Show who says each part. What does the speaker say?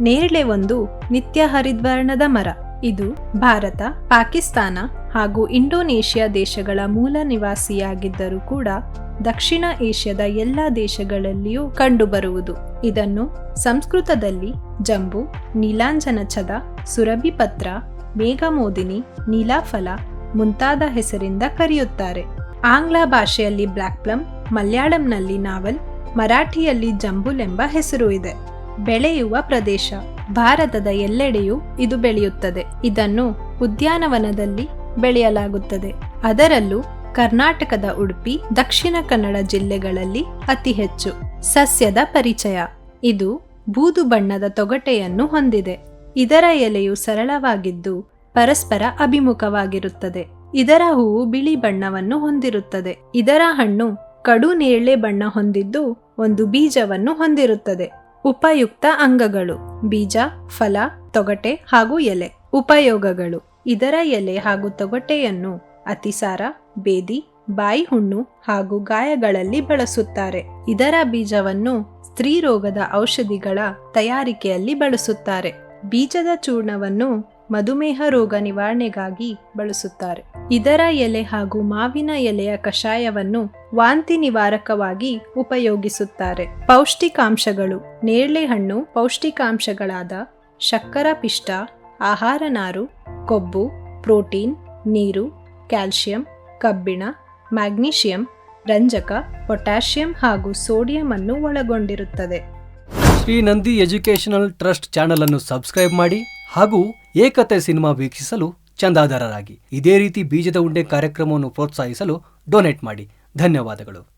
Speaker 1: ನೇರಳೆ ಒಂದು ನಿತ್ಯ ಹರಿದ್ವರ್ಣದ ಮರ. ಇದು ಭಾರತ, ಪಾಕಿಸ್ತಾನ ಹಾಗೂ ಇಂಡೋನೇಷ್ಯಾ ದೇಶಗಳ ಮೂಲ ನಿವಾಸಿಯಾಗಿದ್ದರೂ ಕೂಡ ದಕ್ಷಿಣ ಏಷ್ಯಾದ ಎಲ್ಲ ದೇಶಗಳಲ್ಲಿಯೂ ಕಂಡುಬರುವುದು. ಇದನ್ನು ಸಂಸ್ಕೃತದಲ್ಲಿ ಜಂಬು, ನೀಲಾಂಜನ ಛದ, ಸುರಭಿ ಪತ್ರ, ಮೇಘಮೋದಿನಿ, ನೀಲಾಫಲ ಮುಂತಾದ ಹೆಸರಿಂದ ಕರೆಯುತ್ತಾರೆ. ಆಂಗ್ಲ ಭಾಷೆಯಲ್ಲಿ ಬ್ಲ್ಯಾಕ್ ಪ್ಲಮ್, ಮಲಯಾಳಂನಲ್ಲಿ ನಾವಲ್, ಮರಾಠಿಯಲ್ಲಿ ಜಂಬುಲ್ ಎಂಬ ಹೆಸರು ಇದೆ. ಬೆಳೆಯುವ ಪ್ರದೇಶ. ಭಾರತದ ಎಲ್ಲೆಡೆಯೂ ಇದು ಬೆಳೆಯುತ್ತದೆ. ಇದನ್ನು ಉದ್ಯಾನವನದಲ್ಲಿ ಬೆಳೆಯಲಾಗುತ್ತದೆ. ಅದರಲ್ಲೂ ಕರ್ನಾಟಕದ ಉಡುಪಿ, ದಕ್ಷಿಣ ಕನ್ನಡ ಜಿಲ್ಲೆಗಳಲ್ಲಿ ಅತಿ ಹೆಚ್ಚು. ಸಸ್ಯದ ಪರಿಚಯ. ಇದು ಬೂದು ಬಣ್ಣದ ತೊಗಟೆಯನ್ನು ಹೊಂದಿದೆ. ಇದರ ಎಲೆಯು ಸರಳವಾಗಿದ್ದು ಪರಸ್ಪರ ಅಭಿಮುಖವಾಗಿರುತ್ತದೆ. ಇದರ ಹೂವು ಬಿಳಿ ಬಣ್ಣವನ್ನು ಹೊಂದಿರುತ್ತದೆ. ಇದರ ಹಣ್ಣು ಕಡು ನೇರಳೆ ಬಣ್ಣ ಹೊಂದಿದ್ದು ಒಂದು ಬೀಜವನ್ನು ಹೊಂದಿರುತ್ತದೆ. ಉಪಯುಕ್ತ ಅಂಗಗಳು, ಬೀಜ, ಫಲ, ತೊಗಟೆ ಹಾಗೂ ಎಲೆ. ಉಪಯೋಗಗಳು. ಇದರ ಎಲೆ ಹಾಗೂ ತೊಗಟೆಯನ್ನು ಅತಿಸಾರ, ಬೇದಿ ಬಾಯಿ ಹುಣ್ಣು ಹಾಗೂ ಗಾಯಗಳಲ್ಲಿ ಬಳಸುತ್ತಾರೆ. ಇದರ ಬೀಜವನ್ನು ಸ್ತ್ರೀ ರೋಗದ ಔಷಧಿಗಳ ತಯಾರಿಕೆಯಲ್ಲಿ ಬಳಸುತ್ತಾರೆ. ಬೀಜದ ಚೂರ್ಣವನ್ನು ಮಧುಮೇಹ ರೋಗ ನಿವಾರಣೆಗಾಗಿ ಬಳಸುತ್ತಾರೆ. ಇದರ ಎಲೆ ಹಾಗೂ ಮಾವಿನ ಎಲೆಯ ಕಷಾಯವನ್ನು ವಾಂತಿ ನಿವಾರಕವಾಗಿ ಉಪಯೋಗಿಸುತ್ತಾರೆ. ಪೌಷ್ಟಿಕಾಂಶಗಳು. ನೇರಳೆ ಹಣ್ಣು ಪೌಷ್ಟಿಕಾಂಶಗಳಾದ ಶಕ್ಕರ ಪಿಷ್ಟ, ಆಹಾರ ನಾರು, ಕೊಬ್ಬು, ಪ್ರೋಟೀನ್, ನೀರು ಕ್ಯಾಲ್ಸಿಯಂ ಕಬ್ಬಿಣ, ಮ್ಯಾಗ್ನೀಷಿಯಂ, ರಂಜಕ, ಪೊಟ್ಯಾಷಿಯಂ ಹಾಗೂ ಸೋಡಿಯಂ ಅನ್ನು ಒಳಗೊಂಡಿರುತ್ತದೆ.
Speaker 2: Shri Nandi educational trust channel ಅನ್ನು ಸಬ್ಸ್ಕ್ರೈಬ್ ಮಾಡಿ. ಹಾಗೂ ಏಕತೆ ಸಿನಿಮಾ ವೀಕ್ಷಿಸಲು ಚಂದಾದಾರರಾಗಿ. ಇದೇ ರೀತಿ ಬೀಜದ ಉಂಡೆ ಕಾರ್ಯಕ್ರಮವನ್ನು ಪ್ರೋತ್ಸಾಹಿಸಲು ಡೊನೇಟ್ ಮಾಡಿ. ಧನ್ಯವಾದಗಳು.